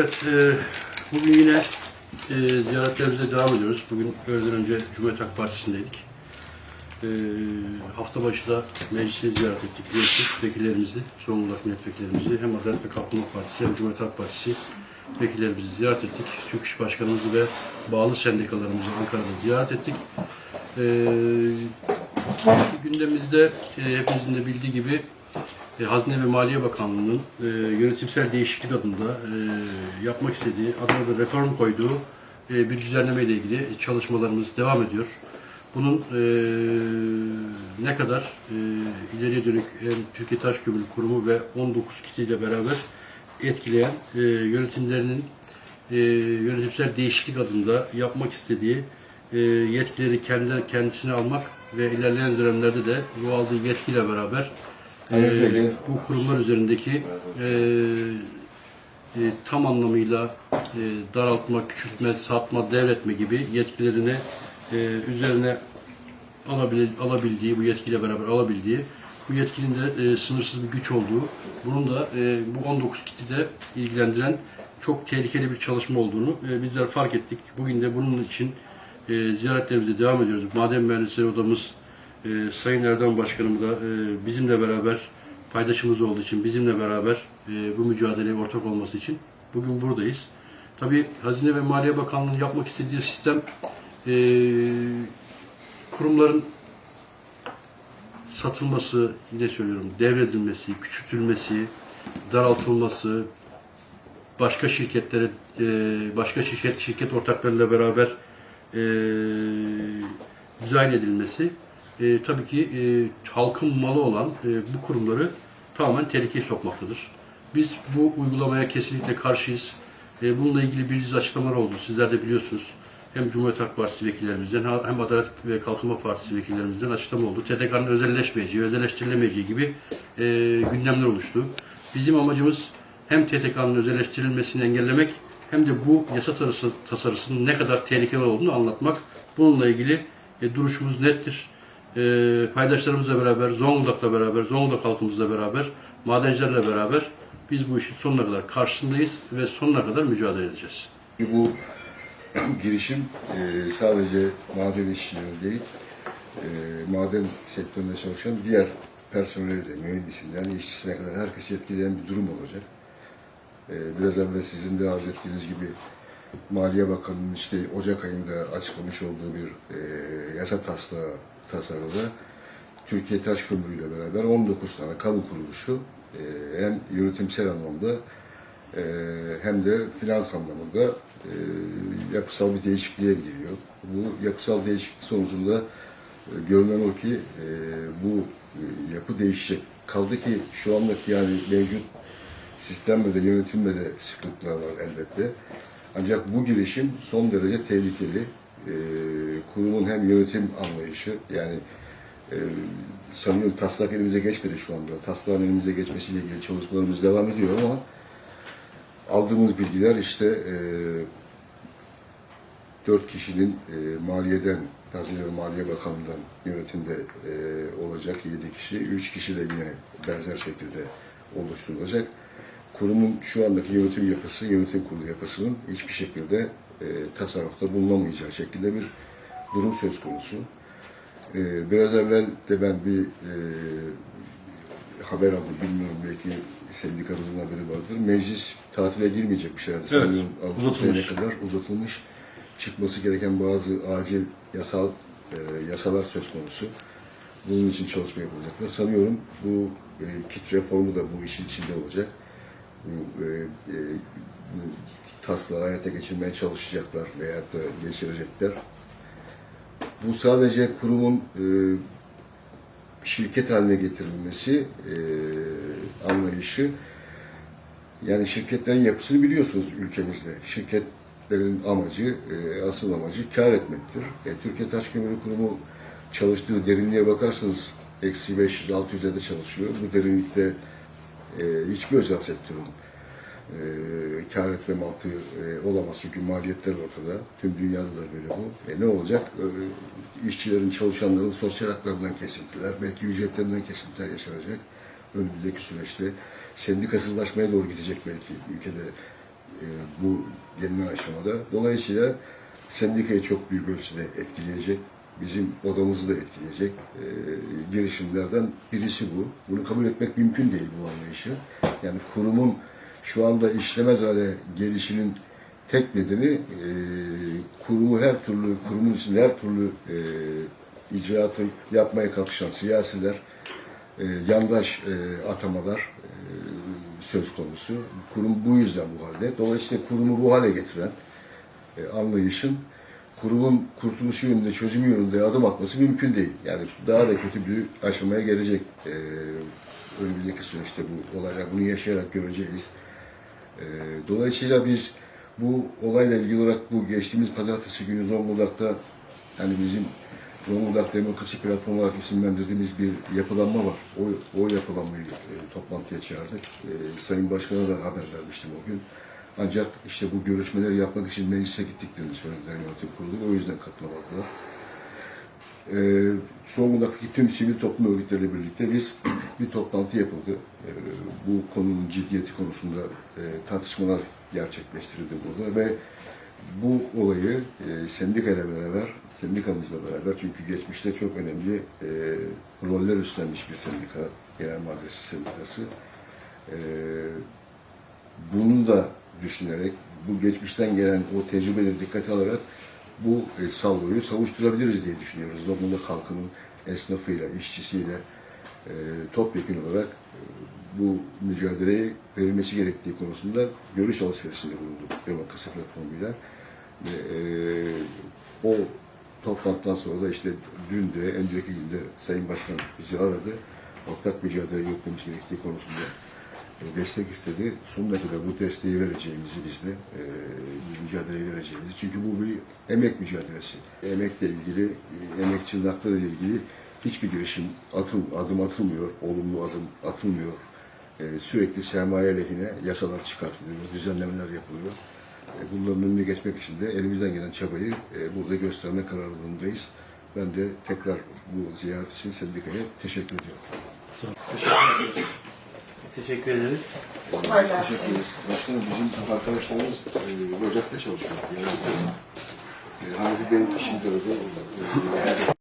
Evet, e, bugün yine e, ziyaretlerimize devam ediyoruz. Bugün öğleden önce Cumhuriyet Halk Partisi'ndeydik. E, hafta başı da meclisi ziyaret ettik. Biliyorsunuz vekillerimizi, Zonguldak milletvekillerimizi hem Adalet ve Kalkınma Partisi hem Cumhuriyet Halk Partisi vekillerimizi ziyaret ettik. Türk İş Başkanımızı ve bağlı sendikalarımızı Ankara'da ziyaret ettik. E, gündemimizde e, hepinizin de bildiği gibi e, Hazine ve Maliye Bakanlığı'nın e, yönetimsel değişiklik adında e, yapmak istediği, adına da reform koyduğu e, bir düzenleme ile ilgili çalışmalarımız devam ediyor. Bunun e, ne kadar e, ileriye dönük hem Türkiye Taş Kömürü Kurumu ve 19 kitiyle beraber etkileyen e, yönetimlerinin e, yönetimsel değişiklik adında yapmak istediği e, yetkileri kendine, kendisine almak ve ilerleyen dönemlerde de bu aldığı yetkiyle beraber e, bu kurumlar üzerindeki e, e, tam anlamıyla e, daraltma, küçültme, satma, devretme gibi yetkilerini e, üzerine alabil, alabildiği, bu yetkiyle beraber alabildiği, bu yetkinin de e, sınırsız bir güç olduğu, bunun da e, bu 19 kiti de ilgilendiren çok tehlikeli bir çalışma olduğunu e, bizler fark ettik. Bugün de bunun için e, ziyaretlerimize devam ediyoruz. Maden Mühendisleri Odamız e, Sayın Erdoğan Başkanım da e, bizimle beraber paydaşımız olduğu için bizimle beraber e, bu mücadeleye ortak olması için bugün buradayız. Tabii Hazine ve Maliye Bakanlığı'nın yapmak istediği sistem e, kurumların satılması, yine söylüyorum, devredilmesi, küçültülmesi, daraltılması, başka şirketlere, e, başka şirket şirket ortaklarıyla beraber e, dizayn edilmesi e, tabii ki e, halkın malı olan e, bu kurumları tamamen tehlikeye sokmaktadır. Biz bu uygulamaya kesinlikle karşıyız. E, bununla ilgili bir dizi açıklamalar oldu. Sizler de biliyorsunuz. Hem Cumhuriyet Halk Partisi vekillerimizden hem Adalet ve Kalkınma Partisi vekillerimizden açıklama oldu. TTK'nın özelleşmeyeceği, özelleştirilemeyeceği gibi e, gündemler oluştu. Bizim amacımız hem TTK'nın özelleştirilmesini engellemek hem de bu yasa tasarısı, tasarısının ne kadar tehlikeli olduğunu anlatmak. Bununla ilgili e, duruşumuz nettir. E, paydaşlarımızla beraber, Zonguldak'la beraber, Zonguldak halkımızla beraber, madencilerle beraber biz bu işin sonuna kadar karşısındayız ve sonuna kadar mücadele edeceğiz. Bu girişim e, sadece maden işçileri değil, e, maden sektöründe çalışan diğer personeli de, mühendisinden işçisine kadar herkesi etkileyen bir durum olacak. E, biraz evvel sizin de arz ettiğiniz gibi Maliye Bakanı'nın işte Ocak ayında açıklamış olduğu bir e, yasa taslağı tasarıda Türkiye Taş Kömürü ile beraber 19 tane kamu kuruluşu e, hem yönetimsel anlamda e, hem de finans anlamında e, yapısal bir değişikliğe giriyor. Bu yapısal değişiklik sonucunda görünen o ki bu yapı değişecek. Kaldı ki şu andaki yani mevcut sistemde de yönetimde de sıkıntılar var elbette. Ancak bu girişim son derece tehlikeli. E, kurumun hem yönetim anlayışı yani e, sanıyorum taslak elimize geçmedi şu anda. Taslağın elimize geçmesiyle ilgili çalışmalarımız devam ediyor ama aldığımız bilgiler işte e, dört kişinin e, maliyeden, Hazine ve Maliye Bakanlığı'ndan yönetimde e, olacak yedi kişi, üç kişi de yine benzer şekilde oluşturulacak. Kurumun şu andaki yönetim yapısı, yönetim kurulu yapısının hiçbir şekilde e, tasarrufta bulunamayacağı şekilde bir durum söz konusu. E, biraz evvel de ben bir e, haber aldım, bilmiyorum belki sendikamızın haberi vardır. Meclis tatile girmeyecekmiş herhalde. Evet, Sanıyorum Ağustos ayına kadar uzatılmış. Çıkması gereken bazı acil yasal e, yasalar söz konusu. Bunun için çalışma yapılacaklar. Sanıyorum bu e, kit reformu da bu işin içinde olacak. Bu, e, e, bu taslağı hayata geçirmeye çalışacaklar veya da geçirecekler. Bu sadece kurumun e, şirket haline getirilmesi e, anlayışı yani şirketlerin yapısını biliyorsunuz ülkemizde. Şirketlerin amacı, e, asıl amacı kar etmektir. E, Türkiye Taş Kömürü Kurumu çalıştığı derinliğe bakarsanız eksi 500-600'de çalışıyor. Bu derinlikte e, hiçbir özel sektörün e, kar etme mantığı e, olamaz çünkü maliyetler ortada. Tüm dünyada da böyle bu. E, ne olacak? E, işçilerin, çalışanların sosyal haklarından kesintiler, belki ücretlerinden kesintiler yaşanacak önümüzdeki süreçte. Sendikasızlaşmaya doğru gidecek belki ülkede e, bu gelinen aşamada. Dolayısıyla sendikayı çok büyük ölçüde etkileyecek. Bizim odamızı da etkileyecek e, girişimlerden birisi bu. Bunu kabul etmek mümkün değil bu anlayışı. Yani kurumun şu anda işlemez hale gelişinin tek nedeni e, kurumu her türlü, kurumun içinde her türlü e, icraatı yapmaya kalkışan siyasiler, e, yandaş e, atamalar e, söz konusu. Kurum bu yüzden bu halde. Dolayısıyla kurumu bu hale getiren e, anlayışın kurumun kurtuluşu yönünde, çözümü yönünde adım atması mümkün değil. Yani daha da kötü bir aşamaya gelecek e, önümüzdeki süreçte bu olaylar. Bunu yaşayarak göreceğiz. E, dolayısıyla biz bu olayla ilgili olarak bu geçtiğimiz pazartesi günü Zonguldak'ta hani bizim Zonguldak Demokrasi Platformu olarak isimlendirdiğimiz bir yapılanma var. O, o yapılanmayı e, toplantıya çağırdık. E, Sayın Başkan'a da haber vermiştim o gün. Ancak işte bu görüşmeleri yapmak için meclise gittiklerini söylediler yönetim kurulu. O yüzden katılamadılar. E, Zonguldak'taki tüm sivil toplum örgütleriyle birlikte biz bir toplantı yapıldı. E, bu konunun ciddiyeti konusunda e, tartışmalar gerçekleştirildi burada ve bu olayı e, sendikayla beraber, sendikamızla beraber çünkü geçmişte çok önemli e, roller üstlenmiş bir sendika, genel maddesi sendikası. E, bunu da düşünerek, bu geçmişten gelen o tecrübeleri dikkate alarak bu e, salvoyu savuşturabiliriz diye düşünüyoruz. Zonguldak halkının esnafıyla, işçisiyle e, topyekun olarak e, bu mücadeleye verilmesi gerektiği konusunda görüş alışverişinde bulunduk Demokrasi Platformu'yla. Ve, e, o toplantıdan sonra da işte dün de, önceki günde Sayın Başkan bizi aradı. Ortak mücadele yürütmemiz gerektiği konusunda destek istedi. Sonuna kadar bu desteği vereceğimizi biz de e, mücadeleyi vereceğimizi. Çünkü bu bir emek mücadelesi. Emekle ilgili, e, emekçinin hakları ile ilgili hiçbir girişim atıl, adım atılmıyor, olumlu adım atılmıyor. E, sürekli sermaye lehine yasalar çıkartılıyor, düzenlemeler yapılıyor. E, bunların önüne geçmek için de elimizden gelen çabayı e, burada gösterme kararlılığındayız. Ben de tekrar bu ziyaret için sendikaya teşekkür ediyorum. Teşekkür ederiz. Kolay gelsin. Teşekkür ederiz. Başkanım bizim arkadaşlarımız e, Ocak'ta çalışıyor. Yani, e, Hanifi Bey'in gördü. E,